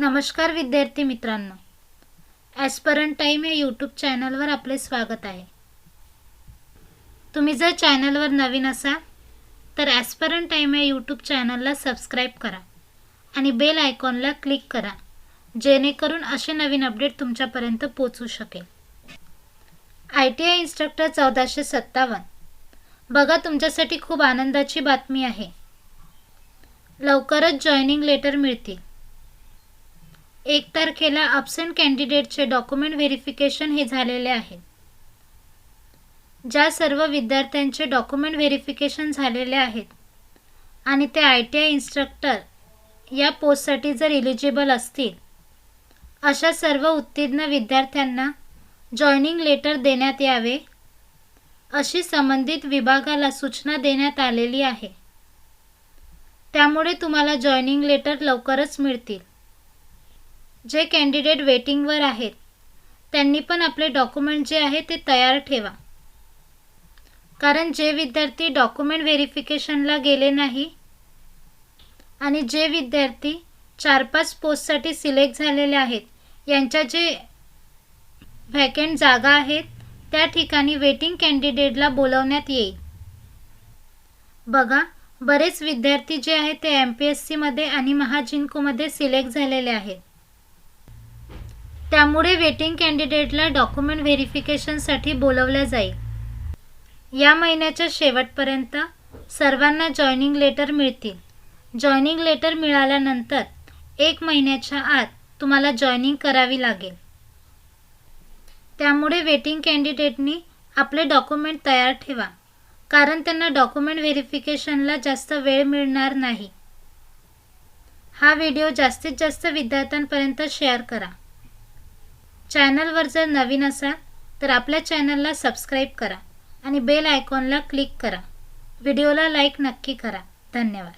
नमस्कार विद्यार्थी मित्रांनो. ॲस्परंट टाईम या यूट्यूब चॅनलवर आपले स्वागत आहे. तुम्ही जर चॅनलवर नवीन असाल तर ॲस्परंट टाईम या यूट्यूब चॅनलला सबस्क्राईब करा आणि बेल आयकॉनला क्लिक करा जेणेकरून असे नवीन अपडेट तुमच्यापर्यंत पोचू शकेल. आय टी आय इन्स्ट्रक्टर चौदाशे सत्तावन्न. बघा तुमच्यासाठी खूप आनंदाची बातमी आहे. लवकरच जॉईनिंग लेटर मिळतील. एक तारखेला अब्सेंट कॅन्डिडेटचे डॉक्युमेंट व्हेरिफिकेशन हे झालेले आहे. ज्या सर्व विद्यार्थ्यांचे डॉक्युमेंट व्हेरिफिकेशन झालेले आहेत आणि ते आय टी आय इन्स्ट्रक्टर या पोस्टसाठी जर इलिजिबल असतील अशा सर्व उत्तीर्ण विद्यार्थ्यांना जॉईनिंग लेटर देण्यात यावे अशी संबंधित विभागाला सूचना देण्यात आलेली आहे. त्यामुळे तुम्हाला जॉईनिंग लेटर लवकरच मिळतील. जे कॅन्डिडेट वेटिंगवर आहेत त्यांनी पण आपले डॉक्युमेंट जे आहे ते तयार ठेवा. कारण जे विद्यार्थी डॉक्युमेंट व्हेरिफिकेशनला गेले नाही आणि जे विद्यार्थी चार पाच पोस्टसाठी सिलेक्ट झालेले आहेत यांच्या जे व्हॅकंट जागा आहेत त्या ठिकाणी वेटिंग कॅन्डिडेटला बोलवण्यात येईल. बघा बरेच विद्यार्थी जे आहेत ते एम पी एस सीमध्ये आणि महाजिंकोमध्ये सिलेक्ट झालेले आहेत. त्यामुळे वेटिंग कॅन्डिडेटला डॉक्युमेंट व्हेरिफिकेशनसाठी बोलवलं जाईल. या महिन्याच्या शेवटपर्यंत सर्वांना जॉईनिंग लेटर मिळतील. जॉईनिंग लेटर मिळाल्यानंतर एक महिन्याच्या आत तुम्हाला जॉईनिंग करावी लागेल. त्यामुळे वेटिंग कॅन्डिडेटनी आपले डॉक्युमेंट तयार ठेवा. कारण त्यांना डॉक्युमेंट व्हेरिफिकेशनला जास्त वेळ मिळणार नाही. हा व्हिडिओ जास्तीत जास्त विद्यार्थ्यांपर्यंत शेअर करा. चॅनलवर जर नवीन असाल तर आपल्या चॅनलला सबस्क्राईब करा आणि बेल आयकॉनला क्लिक करा. व्हिडिओला लाईक नक्की करा. धन्यवाद.